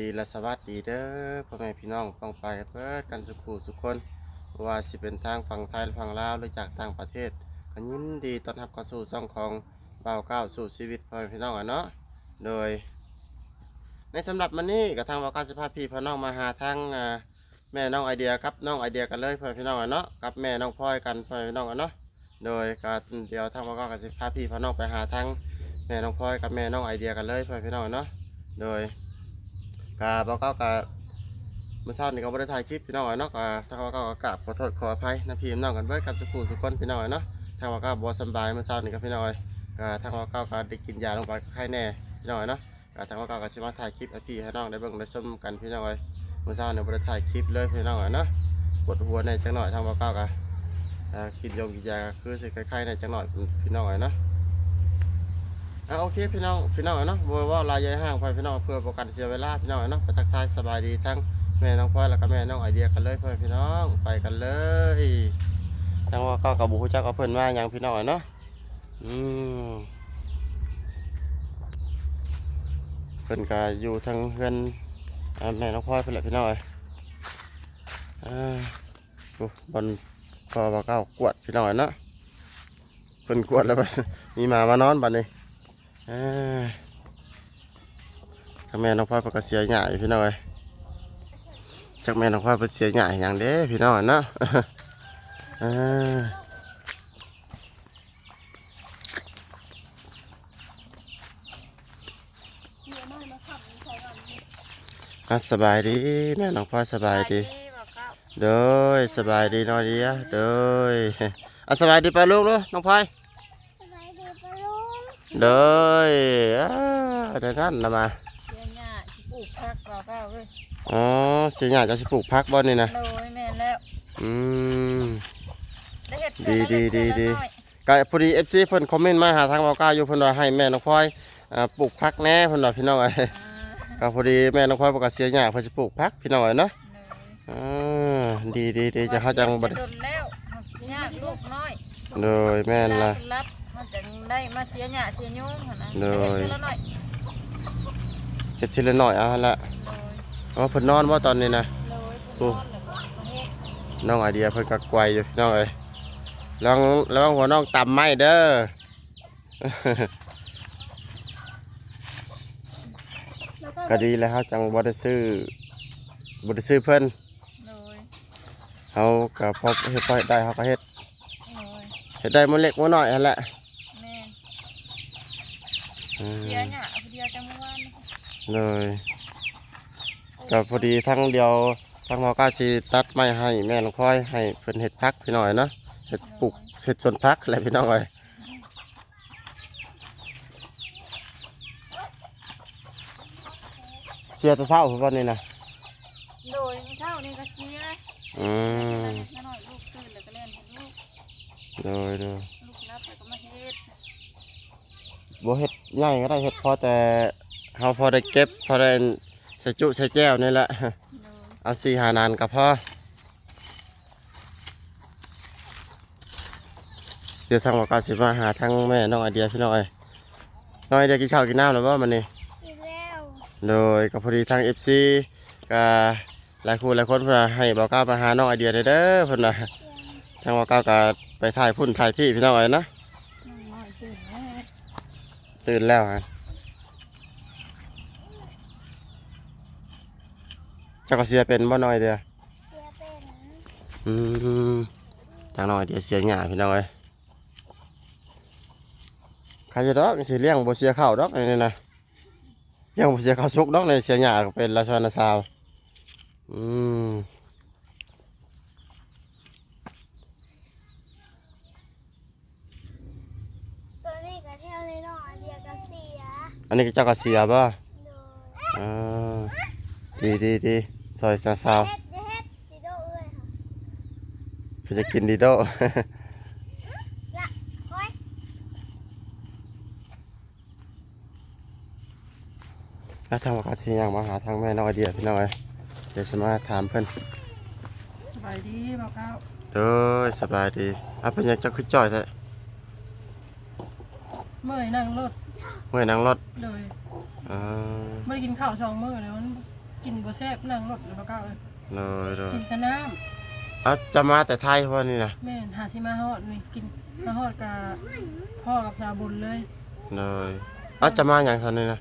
ดีและสวัสดีเด้อพ่อแม่พี่น้องฟังไปเพื่อกันสุขูสุขคนว่าสิเป็นทางฝั่งไทยหรือฝั่งลาวหรือจากต่างประเทศก็ยินดีต้อนรับเข้าสู่ช่องของเบาวก้าวสู่ชีวิตพ่อแม่พี่น้องอะเนาะโดย ในสำหรับมันนี้กับทางเบาวก้าวสิพาพี่พี่น้องมาหาทางแม่น้องไอเดียครับน้องไอเดียกันเลยพ่อแม่พี่น้องอะเนาะกับแม่น้องพลอยกันพ่อแม่พี่น้องอะเนาะโดยก็เดี๋ยวทางบ่าวก้าวก็สิพาพี่พี่น้องไปหาทางแม่น้องพลอยกับแม่น้องไอเดียกันเลยพ่อแม่พี่น้องอะเนาะโดย กาบอกเก้ากาเมื่อเช้านี่ก็บ่ได้ถ่ายคลิปพี่น้องเนาะก็ทางว่าเก้าก็กราบขอโทษขออภัยนะพี่น้องกันเบิดกันสุขุสุขคนพี่น้องเนาะทางว่าเก้าบ่สบายเมื่อเช้านี่ก็พี่น้องเอ้ยก็ทางว่าเก้าก็ได้กินยาลงไปไข้แน่พี่น้องเนาะก็ทางว่าเก้าก็สิมาถ่ายคลิปให้พี่ให้น้องได้เบิ่งได้ชมกันพี่น้องเอ้ยเมื่อเช้านี่บ่ได้ถ่ายคลิปเลยพี่น้องเนาะปวดหัวในจังหน่อยทางว่าเก้าก็อ่ากินยงกินยาคือสิคล้ายๆในจังหน่อยพี่น้องเนาะ อะโอเคพี่น้องพี่น้องเนาะบัวว่าลายใหญ่ห้างไปพี่น้องเพื่อประกันเสียเวลาพี่น้องเนาะไปทักทายสบายดีทั้งแม่น้องพลอยแล้วก็แม่น้องไอเดียกันเลยเพื่อนพี่น้องไปกันเลยทั้งว่าก็กับบุฮูจักกับเพื่อนว่าหยังพี่น้องเนาะอืมเพื่อนก็อยู่ทางเพื่อนแม่น้องพลอยเพื่อนแหละพี่น้องเอ้ยอ่าโอ้บอลพอบ่าเก้ากวดพี่น้องเนาะเพิ่นกวดแล้วบัดมีหมามานอนบัดนี้ เอ้ยถ้าแม่น้องพ่อเพิ่นก็เสียหยาอยู่พี่น้องเอ้ยจักแม่น้องพ่อเพิ่นเสียหยาอหย่างเด้พี่น้องเนาะเอ้ยเมียน้อยมาขับใส่ก่อนอะสบายดีแม่น้องพ่อสบายดีบอกเก้าโดยสบายดีน้อยดีอะโดยอะสบายดีไปลูกเนาะน้องพลอยสบายดีปะลุ งโดยอ่าเดี๋ยวนั้นนะมาเสียหญ้าสิปลูกผักบอกเก้าเว้ยอ๋อเสียหยาจะสิปลูกพักบ่นี่นะโดยแม่นแล้วอืม ได้เห็ดดีดีดีดีน้อยก็พอดี FC เพิ่นคอมเมนต์มาหาทางเบาก้าอยู่เพิ่นว่าให้แม่น้องพลอยอ่าปลูกพักแหน่เพิ่นว่าพี่น้องเอ้ยอ่าก็พอดีแม่น้องพลอยบอกว่าเสียหญ้าเพิ่นสิปลูกพักพี่น้องเอ้ยเนาะโดยอ่าดีดีดีจะเฮาจังบ่ได้โดนแล้วหญ้าลูกน้อยโดยแม่นล่ะ รับมัน จะได้มาเสียหญ้าเสียยุ่งหั่นนะโดยได้เฮ็ดเทื่อละหน่อยเฮ็ดทีละน้อยเอาหั่นละโดยอ๋อเพิ่นนอนบ่ตอนนี้นะ โดยโอ้ผู้นอนแล้วก็มาเฮ็ดน้องไอเดียเพิ่นก็ไกวอยู่พี่น้องเอ้ยลองลองหัวน้องต่ำไม้เด้อ แล้วก็ก็ดีแล้วเฮาจังบ่ได้ซื้อบ่ได้ซื้อเพิ่นโดยเฮาก็พอเฮ็ดพอเฮ็ดได้เฮาก็เฮ็ดโดย เฮ็ดได้มื้อเล็กมื้อน้อยหั่นแหละแม่นอืม เสียหญ้าผู้เดียวจังเมื่อวานนี่เลยก็พอดีทั้งเดียวทั้งหมอก็สิตัดไม้ให้แม่น้องพลอยให้เพิ่นเฮ็ดพักพี่น้อยเนาะเฮ็ดปลูกเฮ็ดสวนพักอะไรพี่น้องเอ้ยเสียแตะเช้าพุ่นบ่นี่นะโดยเมื่อเช้านี่ก็เชียร์อืมน้หน่อยลูกตื่นแล้วก็เล่นให้ลูกโดยโดย ลูกรับแล้วก็มาเฮ็ด บ่เฮ็ดใหญ่ก็ได้เฮ็ดพอแต่เฮาพอได้เก็บพอได้ใส่จุใส่แก้วนี่แหละโดยเอาสี่หานานก็พอเดี๋ยวทางหมอก็สิมาหาทางแม่น้องไอเดียพี่น้องเอ้ยน้องไอเดียกินข้าวกินน้ำหรือว่ามันนี่อีกแล้วโดยก็พอดีทางเอฟซีก็หลายคู่หลายคนเพื่นว่าให้บอกก้าวมาหาน้องไอเดียเด้อเด้อเพิ่นน่ะทางบอกก้าวก็ไปถ่ายพุ่นถ่ายพี่พี่น้องเอ้ยนะ น้องน้อยตื่นแล้ว ตื่นแล้วฮะเจ้าก็เสียเป็นบ่น้อยเดียวเสียเป็นอืมทางน้องไอเดียเสียหยาพี่น้องเอ้ยใครจะดอกสิเลี้ยงบ่เสียข้าวดอกนี่นะเลี้ยงบ่เสียข้าวสุกดอกในเสียหยาก็เป็นราชาณสาวอืม ตัวนี้ก็เที่ยวในน้องอันเดียวกันเสีย อั นนี้ก็เจ้าก็เสียบ่โดยอ่าดีดีดีซอยสาวสาวเฮ็ดจะเฮ็ดสิโดเอ้ยค่ะเพื่อจะกินดีโดละคอยถ้าทางวัดที่ยังมาหาทางแม่น้องไอเดียพี่น้องเอ้ยเดี๋ยวสมาถามเพิ่นสบายดีบอกเก้าเด้อสบายดีอะเพิ่นยังจะคือจ่อยแท้เมื่อยนั่งรถอ มื่อยนั่งรถโดยอ่าไม่ได้กินข้าวสองมื้อเลยมันกินบ่แซ่บนั่งรถแล้วก็เอ้ยเลยเลยกินแต่น้อะจะมาแต่ไทยเพราะนี่นะำแม่นหาสิมาฮอดนี่กินมาฮอดกับพ่อกับสาวบุญเลย เลยอะจะมาอย่างทันนี่นะ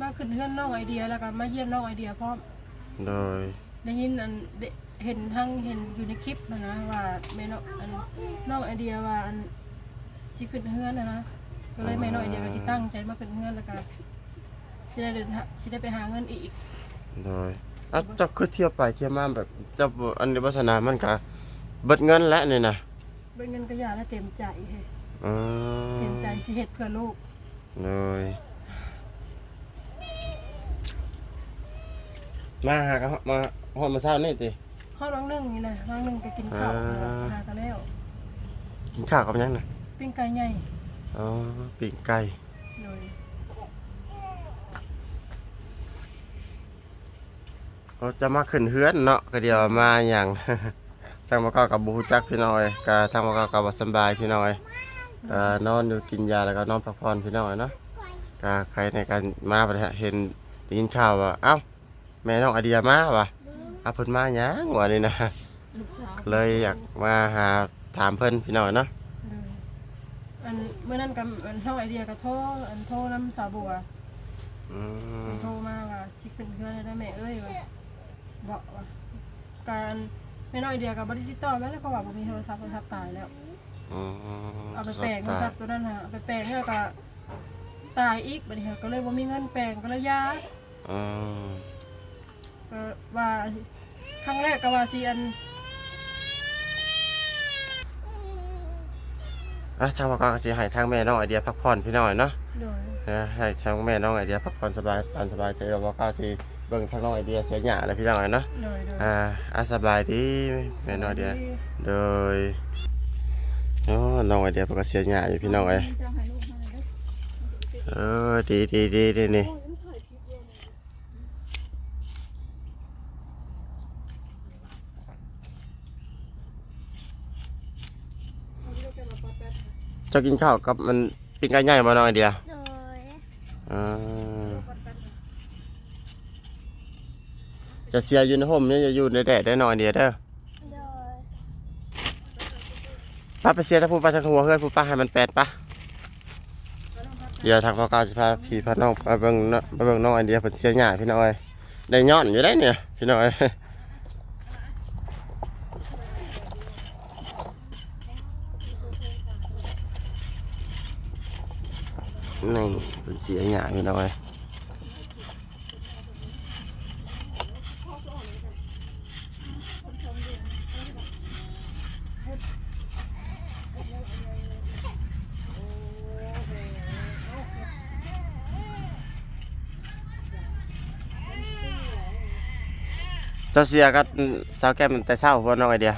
มาขึ้นเพื่อนน้องไอเดียแล้วก็มาเยี่ยมน้องไอเดียพร้อมเลยได้ยินอันเดเห็นทั้งเห็นอยู่ในคลิปนะนะว่าแม่น้องอันน้องไอเดียว่าอันสิขึ้นเฮือนนะนะ ก็เลยแม่น้องไอเดียก็สิตั้งใจมาขึ้นเฮือนแล้วก็สิได้เดินทางสิได้ไปหาเงินอีกเลยอะเจะคือเที่ยวไปเที่ยวมาแบบเจะอันนี้วัฒนามันกะเบิดเงินแล้วนี่นะเป็นเงินก็อยาและเต็มใจเฮ้ยอืเต็มมใจสิเฮ็ดเพื่อลูกเลยมาหากันมาหอดมาเช้านี่ติฮอดน้องหนึงนี่นะน้องหนึงไปกินข้าวอ่า หากันแล้วกินข้าวกับหยังนะปิ้งไก่ใหญ่ อ๋อปีกไก่เลยเราจะมาขึ้นเฮือนเนาะก็เดียวมาอย่าง ทางมาเก้ากับบูจักพี่น้อยก็ทางมาเก้ากับบ่สำบายพี่น้อยก็นอนอยู่กินยาแล้วก็นอนพักผ่อนพี่น้อยเนาะก็ใครในการมาประเห็นได้ยินข่าวว่าเอ้าแม่น้องไอเดียมาว่ะเอาเพิ่นมาหยังวะนี่นะ ลูกสาว เลยอยากมาหาถามเพิ่นพี่น้อยเนาะเลย อันเมื่อนั้นกับอันเท่าไอเดียกับโทรอันโทรน้ำสาวบัวอืมโทรมาว่าสิขึ้นเพื่อนได้แม่เอ้ยว่าบอกว่าการไม่น้อยเดียวกับบริจิตต่อแม่แล้วเพราะว่าผมมีโทรศัพท์โทรศัพท์ตายแล้ว อืมเอาไปแปลงโทรศัพท์ตัวนั้นฮะเอาไปแปลงแล้วก็ตายอีกบัดนี้ค่ะก็เลยว่ามีเงินแปลงก็เลยยาอืมก็ว่าครั้งแรกก็ว่าสิอัน อะทางมาเก้าก็สิให้ทางแม่น้องไอเดียพักผ่อนพี่น้อยเนาะโดยนะให้ทางแม่น้องไอเดียพักผ่อนสบายตามสบายใจเราบอกก้าวสิเบิ่งทางน้องไอเดียเสียหยาเลยพี่น้องเนาะโดยโดยอ่าอาสบายดีแม่น้องไอเดียโดยโอ้น้องไอเดียปกติเสียหยาอยู่พี่น้องเอ้ยเออดีดีดีดีนี่ จะกินข้าวกับมันปิ้งไก่ใหญ่มาน้องไอเดียโดยอ่าจะเสียอยู่ในห่มเนี่ยจะอยู่ในแดดได้หน่อยเดียวเด้อโดยป้าไปเสียถ้าพูดไปทางหัวเพื่อนพูดป้าให้มันแปดปะเดี๋ยวทางพ่อก้าวจะพาพี่พาน้องไปเบิ่งเนาะไปเบิ่งน้องไอเดียเพิ่นเสียหญ้าพี่น้อยได้ย้อนอยู่ได้เนี่ยพี่น้อย นี่เพิ่นเสียหญ้าพี่น้อยเจ้าเสียกับสาวแก้มแต่เช้าพ่อน้องไอเดีย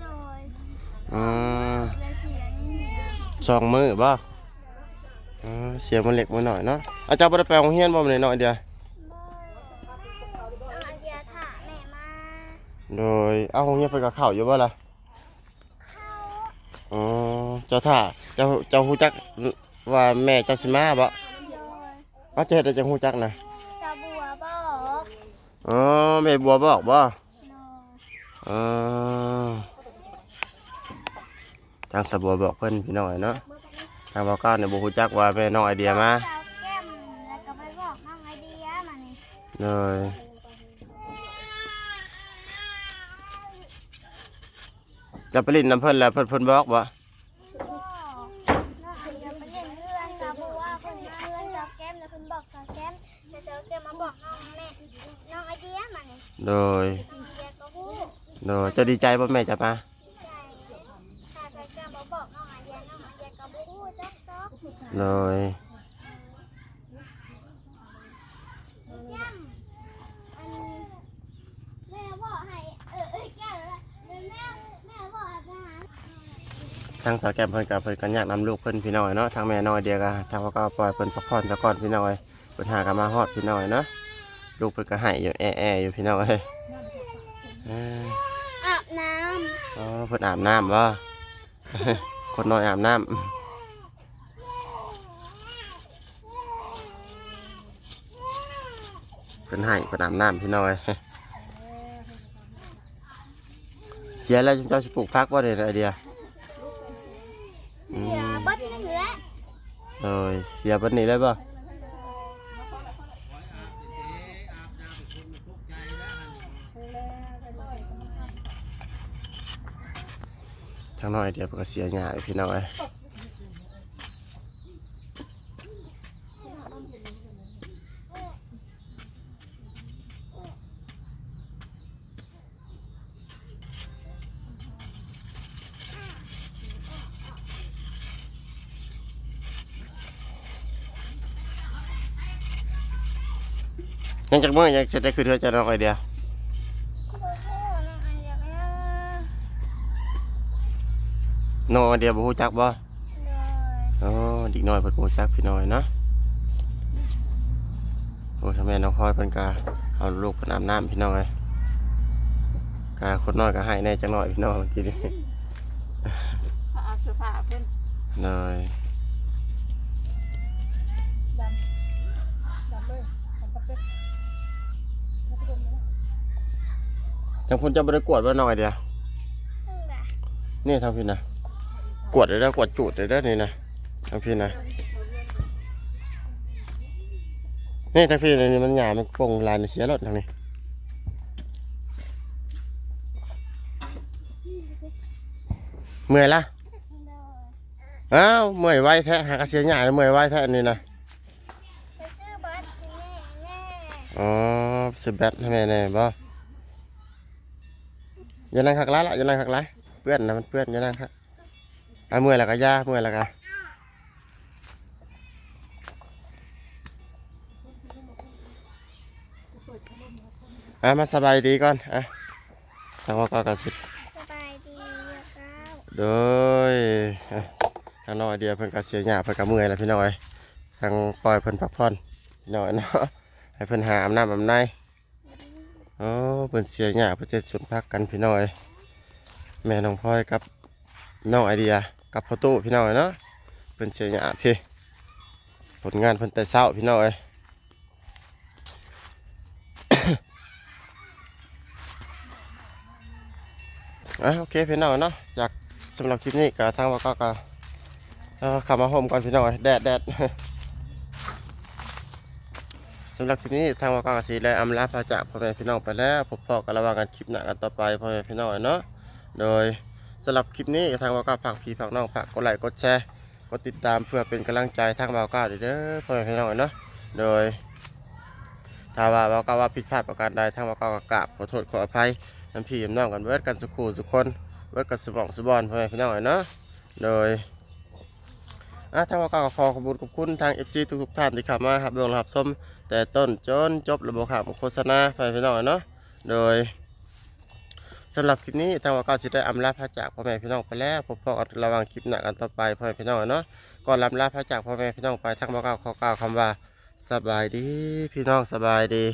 โดย อืม และเสียนี่ สองมือบ่ อืมเสียมันเล็กมันหน่อยเนาะอาจารย์บ่ได้ไปโรงเรียนบ่มื้อนี้น้อยเดียวเอาไอเดียถ่าแม่มาโดยเอาโรงเรียนไปกับข้าวอยู่บ่ล่ะเข้าอ๋อเจ้าท่าเจ้าเจ้าฮู้จักว่าแม่เจ้าสิมาบ่โดยเอาเจ้าเฮ็ดได้จังฮู้จักนะตาบัวบอกอ๋อแม่บัวบอกบ่ โดยอ๋อทางสะบัวบอกเพิ่นพี่น้อยเนาะ ทางบ่ก้าวเนี่ยบ่ฮู้จักว่าแม่น้องไอเดียมาสาวแก้มแล้วก็ไปบอกน้องไอเดียมานี่เลยจะไปเลินน้ำเพิ่นแล้วเพิ่นเพิ่นบอกบ่บอกน้องไอเดียไปเล่นเพื่อนตาบัวเพิ่นมาเพื่อนสาวแก้มแล้วเพิ่นบอกสาวแก้มแล้วสาวแก้มมาบอกน้องแม่น้องไอเดียมานี่โดยไอเดียก็พูดโดยจะดีใจบ่แม่จะมาใจถ้า ปหาทางสาวแก้มเพิ่นกับเพิ่นกันอยากนำลูกเพิ่นพี่น้อยเนาะทางแม่น้อยเดียวก็ทางพ่อก็ปล่อยเพิ่นพักผ่อนซะก่อนพี่น้อยเพิ่นหากันมาฮอดพี่น้อยเนาะลูกเพิ่นก็ให้อยู่แอะๆอยู่พี่น้อยเอ้ยอาบน้อ๋อเพิ่นอาบน้ำบ่ คนน้อยอาบน้ำ เพิ่นให้เพิ่นาบน้ำพี่น้อยเสียแล้วเจ้าสิปลูกพักบ่ได้ไอเดียอืเสียเบัดนั่นแหละโอ้ยเสียบัดนี้เลยบ่ะทางน้อยเดียวก็เสียหญ้าพี่น้อย ยังจักมื้อยังจะได้คือเธอจะน้องไอเดียโอ้โหน้องอันอยากนั่งน้องไอเดียบ่ฮู้จักบ่เลยอ๋อเด็กน้อยเพิ่นบ่รู้จักพี่น้อยเนาะโอ้ทำไมน้องพลอยเพิ่นก็เอาลูกเพิ่นอาบน้ำพี่น้องเอ้ยกาคนน้อยก็ให้แน่จังหน่อยพี่น้องเมื่อกี้นี้เอาเสื้อผ้าเพิ่นเลย ดำดำเลยดำปักเป็ด จังพุ่นจะบ่ได้กวดบ่น้องไอเดียนั่งด่ะนี่ทางพี่นะกวดได้แล้วกวดจูดได้แล้วนี่นะทางพี่นะนี่ทางพี่นี่มันหยามันโป่งลายเสียรถทางนี้เมื่อยละเลยอ้าวเมื่อยไว้แท้หากระเสียหยาเมื่อยไว้แท้อันนี่นะไปซื้อเบัดแน่แน่อ๋อสแบตให้แม่แน่บ่ อย่านั่งคักไรละอย่านั่งคักไรเปื้อนนะมันเปื้อนอย่านั่งคักอะเมื่อยแล้วก็ย่าเมื่อยแล้วก็อะมาสบายดีก่อนอะทางว่าก็กระสิสบายดีเยอะเก้าโดยอะทางน้อยเดียวเพิ่นก็เสียหยาเพิ่นก็เมื่อยแล้วพี่น้อยทางปล่อยเพิ่นพักผ่อนพี่น้อยเนาะให้เพิ่นหาอาบน้ำอาบใน อ๋อเพิ่นเสียหยาเพิ่นจะสวนพักกันพี่น้อย แม่น้องพลอยกับน้องไอเดียกับพ่อตู้พี่น้อยเนาะเพิ่นเสียหยาพี่ผลงานเพิ่นแต่เช้าพี่น้อยอะโอเคพี่น้องเนาะจากสำหรับคลิปนี้ก็ทางว่าก็ก็เอ่อขับมาโฮมก่อนพี่น้องแดดแดด สำหรับคลิปนี้ทางว่ากสีและอำลาพาจากพ่อแม่พี่น้องไปแล้วพบพอกันระหว่างกันคลิปหน้ากันต่อไปพ่อแม่พี่น้องเนาะโดยสำหรับคลิปนี้ทางวาก็ฝากพี่ฝากน้องฝากกดไลค์กดแชร์กดติดตามเพื่อเป็นกำลังใจทางบ่าก้าเด้อพ่อแม่พี่น้องเนาะโดยถ้าว่าบ่าก้าว่าผิดพลาดประการใดทางบ่าก้าก็กราบขอโทษขออภัยน้ำพี่น้องกันเบิดกันสุขูสุขคนเบิดกันสมองสบอนพ่อแม่พี่น้องเนาะโดยอะทางวาก็ขอขอบคุณขอบคุณทาง FC ทุกๆท่านที่เข้ามารับเรื่องรับชม แต่ต้นจนจบระบบขับโฆษณาพ่อแม่พี่น้องเนาะโดยสำหรับคลิปนี้ทางว่าก็สิได้อำลาพระจากพ่อแม่พี่น้องไปแล้วพบพอกันระหว่างคลิปหนักกันต่อไปพ่อแม่พี่น้องเนาะก่อนลำลาพระจากพ่อแม่พี่น้องไปทางว่าก็ขอกล่าวคำว่าสบายดีพี่น้องสบายดี